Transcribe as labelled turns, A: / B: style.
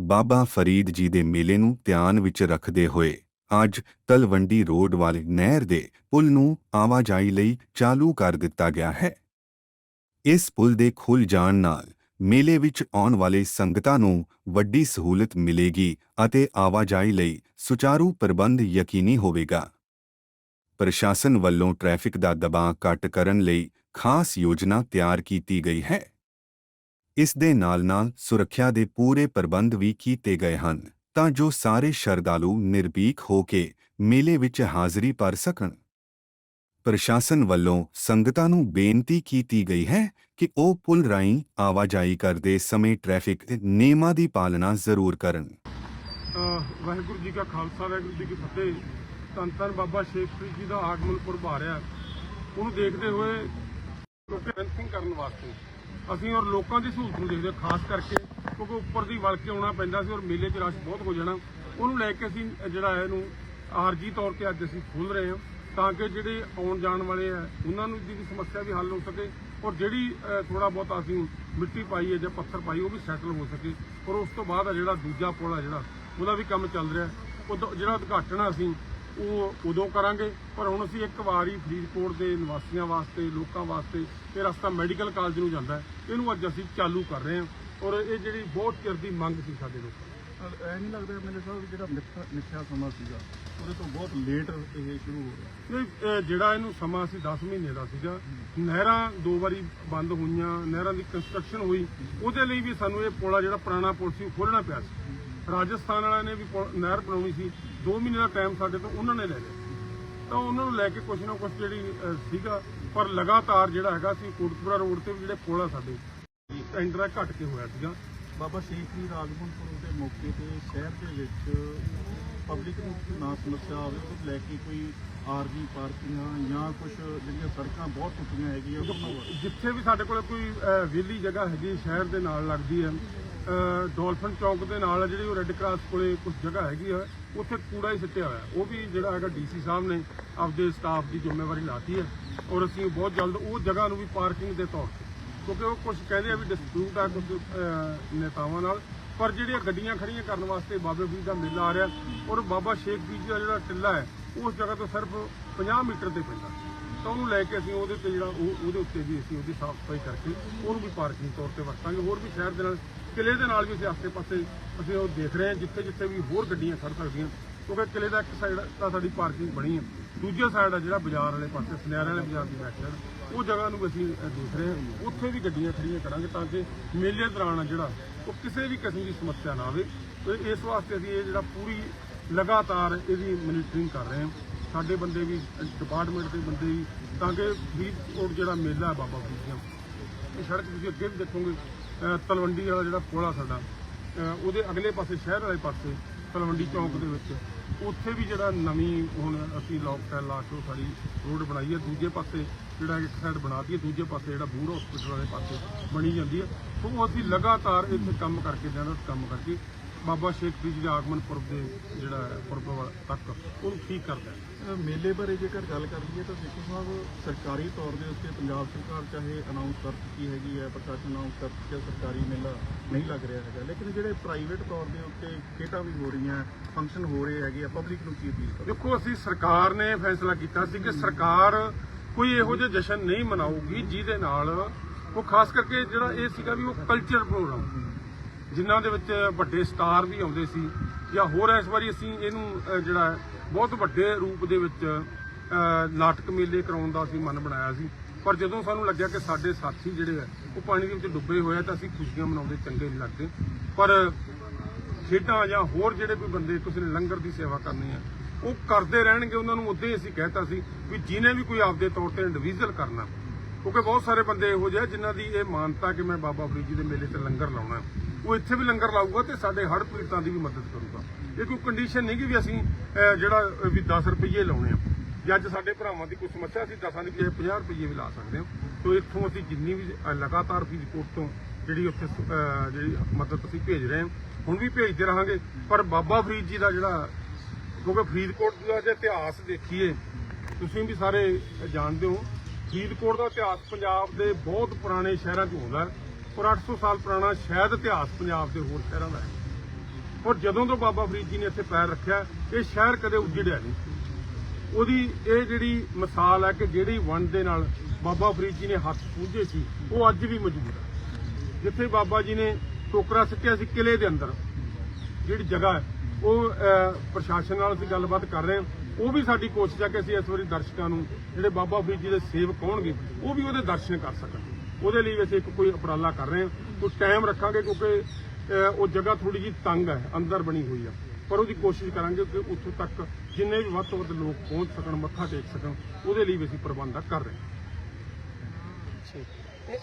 A: ਬਾਬਾ ਫਰੀਦ ਜੀ ਦੇ ਮੇਲੇ ਨੂੰ ਧਿਆਨ ਵਿੱਚ ਰੱਖਦੇ ਹੋਏ, ਅੱਜ ਤਲਵੰਡੀ ਰੋਡ ਵਾਲੇ ਨਹਿਰ ਦੇ ਪੁਲ ਨੂੰ ਆਵਾਜਾਈ ਲਈ ਚਾਲੂ ਕਰ ਦਿੱਤਾ ਗਿਆ ਹੈ। ਇਸ ਪੁਲ ਦੇ ਖੁੱਲ ਜਾਣ ਨਾਲ ਮੇਲੇ ਵਿੱਚ ਆਉਣ ਵਾਲੇ ਸੰਗਤਾਂ ਨੂੰ ਵੱਡੀ ਸਹੂਲਤ ਮਿਲੇਗੀ ਅਤੇ ਆਵਾਜਾਈ ਲਈ ਸੁਚਾਰੂ ਪ੍ਰਬੰਧ ਯਕੀਨੀ ਹੋਵੇਗਾ। ਪ੍ਰਸ਼ਾਸਨ ਵੱਲੋਂ ਟ੍ਰੈਫਿਕ ਦਾ ਦਬਾਅ ਘੱਟ ਕਰਨ ਲਈ ਖਾਸ ਯੋਜਨਾ ਤਿਆਰ ਕੀਤੀ ਗਈ ਹੈ। ਇਸ ਦੇ ਨਾਲ-ਨਾਲ ਸੁਰੱਖਿਆ ਦੇ ਪੂਰੇ ਪ੍ਰਬੰਧ ਵੀ ਕੀਤੇ ਗਏ ਹਨ, ਤਾਂ ਜੋ ਸਾਰੇ ਸ਼ਰਧਾਲੂ ਨਿਰਭੀਕ ਹੋ ਕੇ ਮੇਲੇ ਵਿੱਚ ਹਾਜ਼ਰੀ ਭਰ ਸਕਣ। ਪ੍ਰਸ਼ਾਸਨ ਵੱਲੋਂ ਸੰਗਤਾਂ ਨੂੰ ਬੇਨਤੀ ਕੀਤੀ ਗਈ ਹੈ ਕਿ ਉਹ ਪੁਲ ਰਾਹੀਂ ਆਵਾਜਾਈ ਕਰਦੇ ਸਮੇਂ ਟ੍ਰੈਫਿਕ ਨਿਯਮਾਂ ਦੀ ਪਾਲਣਾ ਜ਼ਰੂਰ ਕਰਨ।
B: ਵਾਹਿਗੁਰੂ ਜੀ ਕਾ ਖਾਲਸਾ, ਵਾਹਿਗੁਰੂ ਜੀ ਕੀ ਫਤਿਹ। ਧੰਨ ਧੰਨ ਬਾਬਾ ਸ਼ੇਖ ਫਰੀਦ ਜੀ ਦਾ ਆਗਮਨ ਪੁਰਬ ਆ ਰਿਹਾ। ਉਹਨੂੰ ਦੇਖਦੇ ਹੋਏ ਲੋਕਾਂ ਫੈਂਸਿੰਗ ਕਰਨ ਵਾਸਤੇ ਅਸੀਂ ਔਰ ਲੋਕਾਂ ਦੀ ਸਹੂਲਤ ਨੂੰ ਦੇਖਦੇ ਹੋਏ ਖਾਸ ਕਰਕੇ ਕਿਉਂਕਿ ਉੱਪਰ ਦੀ ਵਲ ਕੇ ਆਉਣਾ ਪੈਂਦਾ ਸੀ ਔਰ ਮੇਲੇ 'ਚ ਰਸ਼ ਬਹੁਤ ਹੋ ਜਾਣਾ। ਉਹਨੂੰ ਲੈ ਕੇ ਅਸੀਂ ਜਿਹੜਾ ਹੈ ਇਹਨੂੰ ਆਰਜੀ ਤੌਰ ਤੇ ਅੱਜ ਅਸੀਂ ਖੋਲ ਰਹੇ ਹਾਂ ਤਾਂ ਕਿ ਜਿਹੜੇ ਆਉਣ ਜਾਣ ਵਾਲੇ ਆ ਉਹਨਾਂ ਨੂੰ ਦੀ ਸਮੱਸਿਆ ਵੀ ਹੱਲ ਹੋ ਸਕੇ ਔਰ ਜਿਹੜੀ ਥੋੜਾ ਬਹੁਤ ਅਸੀਂ ਮਿੱਟੀ ਪਾਈ ਹੈ ਜਾਂ ਪੱਥਰ ਪਾਈ, ਉਹ ਵੀ ਸੈਟਲ ਹੋ ਸਕੇ। ਔਰ ਉਸ ਤੋਂ ਬਾਅਦ ਆ ਜਿਹੜਾ ਦੂਜਾ ਪੁਲ ਆ ਜਿਹੜਾ, ਉਹਦਾ ਵੀ ਕੰਮ ਚੱਲ ਰਿਹਾ। ਉਦੋਂ ਜਿਹੜਾ ਉਦਘਾਟਨ ਆ ਅਸੀਂ ਉਹ ਉਦੋਂ ਕਰਾਂਗੇ ਪਰ ਹੁਣ ਅਸੀਂ ਇੱਕ ਵਾਰੀ ਫਰੀਦਕੋਟ ਦੇ ਨਿਵਾਸੀਆਂ ਵਾਸਤੇ ਲੋਕਾਂ ਵਾਸਤੇ ਇਹ ਰਸਤਾ ਮੈਡੀਕਲ ਕਾਲਜ ਨੂੰ ਜਾਂਦਾ ਹੈ। ਇਹਨੂੰ ਅੱਜ ਅਸੀਂ ਚਾਲੂ ਕਰ ਰਹੇ ਹਾਂ ਔਰ ਇਹ ਜਿਹੜੀ ਬਹੁਤ ਚਿਰ ਦੀ ਮੰਗ ਸੀ ਸਾਡੇ ਲੋਕਾਂ ਦੀ
C: ਐ ਨਹੀਂ ਲੱਗਦਾ ਮੇਰੇ ਸਾਹਿਬ ਜਿਹੜਾ ਮਿੱਠਾ ਸਮਾਂ ਸੀਗਾ ਉਹਦੇ ਤੋਂ ਬਹੁਤ ਲੇਟ ਇਹ ਸ਼ੁਰੂ ਹੋ
B: ਇਹ ਅਹ, ਜਿਹੜਾ ਇਹਨੂੰ ਸਮਾਂ ਸੀ 10 ਮਹੀਨੇ ਦਾ ਸੀਗਾ ਨਹਿਰਾਂ ਦੋ ਵਾਰੀ ਬੰਦ ਹੋਈਆਂ ਨਹਿਰਾਂ ਦੀ ਕੰਸਟਰਕਸ਼ਨ ਹੋਈ ਉਹਦੇ ਲਈ ਵੀ ਸਾਨੂੰ ਇਹ ਪੁਲ ਜਿਹੜਾ ਪੁਰਾਣਾ ਪੁਲ ਸੀ ਉਹ ਖੋਲ੍ਹਣਾ ਪਿਆ ਸੀ। ਰਾਜਸਥਾਨ ਵਾਲਿਆਂ ਨੇ ਵੀ ਪੁਲ- ਨਹਿਰ ਬਣਾਉਣੀ ਸੀ। 2 ਮਹੀਨੇ ਦਾ ਟਾਈਮ ਸਾਡੇ ਤੋਂ ਉਹਨਾਂ ਨੇ ਲੈ ਲਿਆ। ਤਾਂ ਉਹਨਾਂ ਨੂੰ ਲੈ ਕੇ ਕੁਛ ਨਾ ਕੁਛ ਜਿਹੜੀ ਅਹ, ਸੀਗਾ। ਪਰ ਲਗਾਤਾਰ ਜਿਹੜਾ ਹੈਗਾ ਸੀ ਕੋਟਪੁਰਾ ਰੋਡ ਤੇ ਵੀ ਜਿਹੜੇ ਪੁਲ ਆ ਸਾਡੇ ਟੈਂਡਰ ਘਟ ਕੇ ਹੋਇਆ ਸੀਗਾ।
C: ਬਾਬਾ ਸ਼ੇਖ ਜੀ ਰਾਜਮਨਪੁਰ ਦੇ ਮੌਕੇ ਤੇ ਸ਼ਹਿਰ ਦੇ ਵਿੱਚ ਪਬਲਿਕ ਨੂੰ ਨਾ ਸਮੱਸਿਆ ਆਵੇ ਉਹ ਲੈ ਕੇ ਕੋਈ ਆਰਜੀ ਪਾਰਕਿੰਗਾਂ ਜਾਂ ਕੁਝ ਜਿਹੜੀਆਂ ਸੜਕਾਂ ਬਹੁਤ ਟੁੱਟੀਆਂ ਹੈਗੀਆਂ। ਉਹਨਾਂ
B: ਜਿੱਥੇ ਵੀ ਸਾਡੇ ਕੋਲ ਕੋਈ ਅਹ, ਵਿਹਲੀ ਜਗ੍ਹਾ ਹੈਗੀ ਸ਼ਹਿਰ ਦੇ ਨਾਲ ਲੱਗਦੀ ਹੈ। ਡੋਲਫਨ ਚੌਕ ਦੇ ਨਾਲ ਜਿਹੜੀ ਉਹ ਰੈੱਡ ਕਰਾਸ ਕੋਲੇ ਕੁਝ ਜਗ੍ਹਾ ਹੈਗੀ ਆ, ਉੱਥੇ ਕੂੜਾ ਹੀ ਸਿੱਟਿਆ ਹੋਇਆ। ਉਹ ਵੀ ਜਿਹੜਾ ਹੈਗਾ ਡੀਸੀ ਸਾਹਿਬ ਨੇ ਆਪਦੇ ਸਟਾਫ ਦੀ ਜ਼ਿੰਮੇਵਾਰੀ ਲਾਤੀ ਹੈ ਔਰ ਅਸੀਂ ਬਹੁਤ ਜਲਦ ਉਹ ਜਗ੍ਹਾ ਨੂੰ ਵੀ ਪਾਰਕਿੰਗ ਦੇ ਤੌਰ ਤੇ। ਕਿਉਂਕਿ ਉਹ ਕੁਝ ਕਹਿੰਦੇ ਆ ਵੀ ਡਿਸਪਿਊਟ ਆ ਕੁਝ ਨੇਤਾਵਾਂ ਨਾਲ। ਪਰ ਜਿਹੜੀਆਂ ਗੱਡੀਆਂ ਖੜੀਆਂ ਕਰਨ ਵਾਸਤੇ ਬਾਬੇ ਫਰੀਦ ਦਾ ਮੇਲਾ ਆ ਰਿਹਾ ਔਰ ਬਾਬਾ ਸ਼ੇਖ ਫਰੀਦ ਜੀ ਦਾ ਜਿਹੜਾ ਟਿੱਲਾ ਹੈ, ਉਸ ਜਗ੍ਹਾ ਤੋਂ ਸਿਰਫ 50 ਮੀਟਰ ਤੇ ਪੈਂਦਾ। ਤਾਂ ਉਹਨੂੰ ਲੈ ਕੇ ਅਸੀਂ ਉਹਦੇ ਤੇ ਜਿਹੜਾ ਉਹ, ਉਹਦੇ ਉੱਤੇ ਵੀ ਅਸੀਂ ਉਹਦੀ ਸਾਫ਼ ਸਫ਼ਾਈ ਕਰਕੇ ਉਹਨੂੰ ਵੀ ਪਾਰਕਿੰਗ ਤੌਰ ਤੇ ਵਰਤਾਂਗੇ। ਹੋਰ ਵੀ ਸ਼ਹਿਰ ਦੇ ਨਾਲ ਕਿਲੇ ਦੇ ਨਾਲ ਵੀ ਅਸੀਂ ਆਸੇ ਪਾਸੇ ਅਸੀਂ ਉਹ ਦੇਖ ਰਹੇ ਹਾਂ, ਜਿੱਥੇ ਜਿੱਥੇ ਵੀ ਹੋਰ ਗੱਡੀਆਂ ਖੜ ਸਕਦੀਆਂ, ਕਿਉਂਕਿ ਕਿਲੇ ਦਾ ਇੱਕ ਸਾਈਡ ਤਾਂ ਸਾਡੀ ਪਾਰਕਿੰਗ ਬਣੀ ਹੈ। ਦੂਜੇ ਸਾਈਡ ਆ ਜਿਹੜਾ ਬਾਜ਼ਾਰ ਵਾਲੇ ਪਾਸੇ, ਸੁਨਿਆਰੇ ਵਾਲੇ ਬਾਜ਼ਾਰ ਦੀ ਬੈਕ ਉਹ ਜਗ੍ਹਾ ਨੂੰ ਅਸੀਂ ਦੇਖ ਰਹੇ ਹਾਂ। ਉੱਥੇ ਵੀ ਗੱਡੀਆਂ ਖੜੀਆਂ ਕਰਾਂਗੇ ਤਾਂ ਕਿ ਮੇਲੇ ਦੌਰਾਨ ਆ ਜਿਹੜਾ ਉਹ ਕਿਸੇ ਵੀ ਕਿਸਮ ਦੀ ਸਮੱਸਿਆ ਨਾ ਆਵੇ। ਤੇ ਇਸ ਵਾਸਤੇ ਅਸੀਂ ਇਹ ਜਿਹੜਾ ਪੂਰੀ ਲਗਾਤਾਰ ਇਹਦੀ ਮੋਨੀਟਰਿੰਗ ਕਰ ਰਹੇ ਹਾਂ। ਸਾਡੇ ਬੰਦੇ ਵੀ ਡਿਪਾਰਟਮੈਂਟ ਦੇ ਬੰਦੇ ਵੀ, ਤਾਂ ਕਿ ਫਰੀਦਕੋਟ ਜਿਹੜਾ ਮੇਲਾ ਹੈ ਬਾਬਾ ਫਰੀਦ ਦਾ, ਇਹ ਸੜਕ ਤੁਸੀਂ ਅੱਗੇ ਵੀ ਦੇਖੋਗੇ। ਤਲਵੰਡੀ ਵਾਲਾ ਜਿਹੜਾ ਪੁਲ ਆ ਸਾਡਾ ਉਹਦੇ ਅਗਲੇ ਪਾਸੇ, ਸ਼ਹਿਰ ਵਾਲੇ ਪਾਸੇ, ਤਲਵੰਡੀ ਚੌਂਕ ਦੇ ਵਿੱਚ। ਉੱਥੇ ਵੀ ਜਿਹੜਾ ਨਵੀਂ ਹੁਣ ਅਸੀਂ ਲੋਕ ਟੈਲ ਲਾ ਕੇ ਉਹ ਸਾਡੀ ਰੋਡ ਬਣਾਈ ਹੈ। ਦੂਜੇ ਪਾਸੇ ਜਿਹੜਾ ਇੱਕ ਸਾਈਡ ਬਣਾਤੀ ਹੈ ਦੂਜੇ ਪਾਸੇ ਜਿਹੜਾ ਬੂੜ ਹਸਪੀਟਲ ਵਾਲੇ ਪਾਸੇ ਬਣੀ ਜਾਂਦੀ ਹੈ। ਸੋ ਉਹ ਅਸੀਂ ਲਗਾਤਾਰ ਇੱਥੇ ਕੰਮ ਕਰਕੇ ਜਾਣਾ ਕੰਮ ਕਰਕੇ ਬਾਬਾ ਸ਼ੇਖ ਫਰੀਦ ਜੀ ਦੇ ਆਗਮਨ ਪੁਰਬ ਦੇ ਜਿਹੜਾ ਹੈ ਪੁਰਬ ਤੱਕ ਉਹਨੂੰ ਠੀਕ ਕਰਦਾ ਹੈ।
C: ਅ, ਮੇਲੇ ਬਾਰੇ ਜੇਕਰ ਗੱਲ ਕਰ ਲਈਏ ਤਾਂ ਸਿੱਖੋ ਸਾਹਿਬ ਸਰਕਾਰੀ ਤੌਰ ਦੇ ਉੱਤੇ ਪੰਜਾਬ ਸਰਕਾਰ ਚਾਹੇ ਅਨਾਉਂਸ ਕਰ ਚੁੱਕੀ ਹੈਗੀ ਹੈ ਪ੍ਰਸ਼ਾਸਨ ਅਨਾਉਂਸ ਕਰ ਚੁੱਕਿਆ ਸਰਕਾਰੀ ਮੇਲਾ ਨਹੀਂ ਲੱਗ ਰਿਹਾ ਹੈਗਾ। ਲੇਕਿਨ ਜਿਹੜੇ ਪ੍ਰਾਈਵੇਟ ਤੌਰ ਦੇ ਉੱਤੇ ਖੇਡਾਂ ਵੀ ਹੋ ਰਹੀਆਂ ਫੰਕਸ਼ਨ ਹੋ ਰਹੇ ਹੈਗੇ ਆ ਪਬਲਿਕ ਨੂੰ ਕੀ ਅਪੀਲ ਕਰੋ
B: ਦੇਖੋ ਅਸੀਂ ਸਰਕਾਰ ਨੇ ਫੈਸਲਾ ਕੀਤਾ ਸੀ ਕਿ ਸਰਕਾਰ ਕੋਈ ਇਹੋ ਜਿਹਾ ਜਸ਼ਨ ਨਹੀਂ ਮਨਾਊਗੀ ਜਿਹਦੇ ਨਾਲ ਉਹ ਖਾਸ ਕਰਕੇ ਜਿਹੜਾ ਇਹ ਸੀਗਾ ਵੀ ਉਹ ਕਲਚਰ ਪ੍ਰੋਗਰਾਮ ਜਿਨ੍ਹਾਂ ਦੇ ਵਿੱਚ ਵੱਡੇ ਸਟਾਰ ਵੀ ਆਉਂਦੇ ਸੀ ਜਾਂ ਹੋਰ ਇਸ ਵਾਰੀ ਅਸੀਂ ਇਹਨੂੰ ਜਿਹੜਾ ਬਹੁਤ ਵੱਡੇ ਰੂਪ ਦੇ ਵਿੱਚ ਨਾਟਕ ਮੇਲੇ ਕਰਾਉਣ ਦਾ ਅਸੀਂ ਮਨ ਬਣਾਇਆ ਸੀ। ਪਰ ਜਦੋਂ ਸਾਨੂੰ ਲੱਗਿਆ ਕਿ ਸਾਡੇ ਸਾਥੀ ਜਿਹੜੇ ਆ ਉਹ ਪਾਣੀ ਦੇ ਵਿੱਚ ਡੁੱਬੇ ਹੋਏ ਆ ਤਾਂ ਅਸੀਂ ਖੁਸ਼ੀਆਂ ਮਨਾਉਂਦੇ, ਚੰਗੇ ਨਹੀਂ ਲੱਗਦੇ। ਪਰ ਖੇਡਾਂ ਜਾਂ ਹੋਰ ਜਿਹੜੇ ਕੋਈ ਬੰਦੇ ਕਿਸੇ ਨੇ ਲੰਗਰ ਦੀ ਸੇਵਾ ਕਰਨੀ ਆ ਉਹ ਕਰਦੇ ਰਹਿਣਗੇ। ਉਹਨਾਂ ਨੂੰ ਉਦੋਂ ਹੀ ਅਸੀਂ ਕਹਿਤਾ ਸੀ ਵੀ ਜਿਹਨੇ ਵੀ ਕੋਈ ਆਪਦੇ ਤੌਰ ਤੇ ਇੰਡੀਵਿਜੂਅਲ ਕਰਨਾ, ਕਿਉਂਕਿ ਬਹੁਤ ਸਾਰੇ ਬੰਦੇ ਇਹੋ ਜਿਹੇ ਜਿਨ੍ਹਾਂ ਦੀ ਇਹ ਮਾਨਤਾ ਕਿ ਮੈਂ ਬਾਬਾ ਫਰੀਦ ਜੀ ਦੇ ਮੇਲੇ ਤੇ ਲੰਗਰ ਲਾਉਣਾ ਉਹ ਇੱਥੇ ਵੀ ਲੰਗਰ ਲਾਊਗਾ ਤੇ ਸਾਡੇ ਹੜ੍ਹ ਪੀੜਤਾਂ ਦੀ ਵੀ ਮਦਦ ਕਰੂਗਾ। ਇਹ ਕੋਈ ਕੰਡੀਸ਼ਨ ਨਹੀਂ ਕਿ ਵੀ ਅਸੀਂ ਜਿਹੜਾ ਵੀ 10 ਰੁਪਏ ਲਾਉਣੇ ਆ। ਜੇ ਅੱਜ ਸਾਡੇ ਭਰਾਵਾਂ ਦੀ ਕੋਈ ਸਮੱਸਿਆ, ਅਸੀਂ ਦਸਾਂ ਦੀ ਬਜਾਏ 50 ਰੁਪਏ ਵੀ ਲਾ ਸਕਦੇ ਹਾਂ। ਤੋਂ ਇੱਥੋਂ ਅਸੀਂ ਜਿੰਨੀ ਵੀ ਲਗਾਤਾਰ ਫਰੀਦਕੋਟ ਤੋਂ ਜਿਹੜੀ ਉੱਥੇ ਜਿਹੜੀ ਮਦਦ ਅਸੀਂ ਭੇਜ ਰਹੇ ਹਾਂ, ਹੁਣ ਵੀ ਭੇਜਦੇ ਰਹਾਂਗੇ। ਪਰ ਬਾਬਾ ਫਰੀਦ ਜੀ ਦਾ ਜਿਹੜਾ, ਕਿਉਂਕਿ ਫਰੀਦਕੋਟ ਦਾ ਜੇ ਇਤਿਹਾਸ ਦੇਖੀਏ, ਤੁਸੀਂ ਵੀ ਸਾਰੇ ਜਾਣਦੇ ਹੋ, ਫਰੀਦਕੋਟ ਦਾ ਇਤਿਹਾਸ ਪੰਜਾਬ ਦੇ ਬਹੁਤ ਪੁਰਾਣੇ ਸ਼ਹਿਰਾਂ 'ਚ ਹੁੰਦਾ ਹੈ। ਔਰ 800 ਸਾਲ ਪੁਰਾਣਾ ਸ਼ਾਇਦ ਇਤਿਹਾਸ ਪੰਜਾਬ ਦੇ ਹੋਰ ਸ਼ਹਿਰਾਂ ਦਾ ਹੈ। ਔਰ ਜਦੋਂ ਤੋਂ ਬਾਬਾ ਫਰੀਦ ਜੀ ਨੇ ਇੱਥੇ ਪੈਰ ਰੱਖਿਆ, ਇਹ ਸ਼ਹਿਰ ਕਦੇ ਉੱਜੜਿਆ ਨਹੀਂ ਉਹਦੀ ਇਹ ਜਿਹੜੀ ਮਿਸਾਲ ਹੈ ਕਿ ਜਿਹੜੀ ਵੰਡ ਦੇ ਨਾਲ ਬਾਬਾ ਫਰੀਦ ਜੀ ਨੇ ਹੱਥ ਪੂੰਝੇ ਸੀ, ਉਹ ਅੱਜ ਵੀ ਮੌਜੂਦ ਹੈ। ਜਿੱਥੇ ਬਾਬਾ ਜੀ ਨੇ ਟੋਕਰਾ ਸਿੱਟਿਆ ਸੀ ਕਿਲੇ ਦੇ ਅੰਦਰ, ਜਿਹੜੀ ਜਗ੍ਹਾ ਹੈ, ਉਹ ਪ੍ਰਸ਼ਾਸਨ ਨਾਲ ਅਸੀਂ ਗੱਲਬਾਤ ਕਰ ਰਹੇ ਹਾਂ। ਉਹ ਵੀ ਸਾਡੀ ਕੋਸ਼ਿਸ਼ ਹੈ ਕਿ ਅਸੀਂ ਇਸ ਵਾਰੀ ਦਰਸ਼ਕਾਂ ਨੂੰ, ਜਿਹੜੇ ਬਾਬਾ ਫਰੀਦ ਜੀ ਦੇ ਸੇਵਕ ਹੋਣਗੇ, ਉਹ ਵੀ ਉਹਦੇ ਦਰਸ਼ਨ ਕਰ ਸਕਣ। ਉਹਦੇ ਲਈ ਅਸੀਂ ਇੱਕ ਕੋਈ ਉਪਰਾਲਾ ਕਰ ਰਹੇ ਹਾਂ। ਕੋਈ ਟਾਈਮ ਰੱਖਾਂਗੇ ਕਿਉਂਕਿ ਉਹ ਜਗ੍ਹਾ ਥੋੜੀ ਜਿਹੀ ਤੰਗ ਹੈ, ਅੰਦਰ ਬਣੀ ਹੋਈ ਆ। ਪਰ ਉਹਦੀ ਕੋਸ਼ਿਸ਼ ਕਰਾਂਗੇ ਕਿ ਉੱਥੋਂ ਤੱਕ ਜਿੰਨੇ ਵੀ ਵੱਧ ਤੋਂ ਵੱਧ ਲੋਕ ਪਹੁੰਚ ਸਕਣ, ਮੱਥਾ ਟੇਕ ਸਕਣ, ਉਹਦੇ ਲਈ ਵੀ ਅਸੀਂ ਪ੍ਰਬੰਧ ਕਰ ਰਹੇ ਹਾਂ।
D: ਇਹ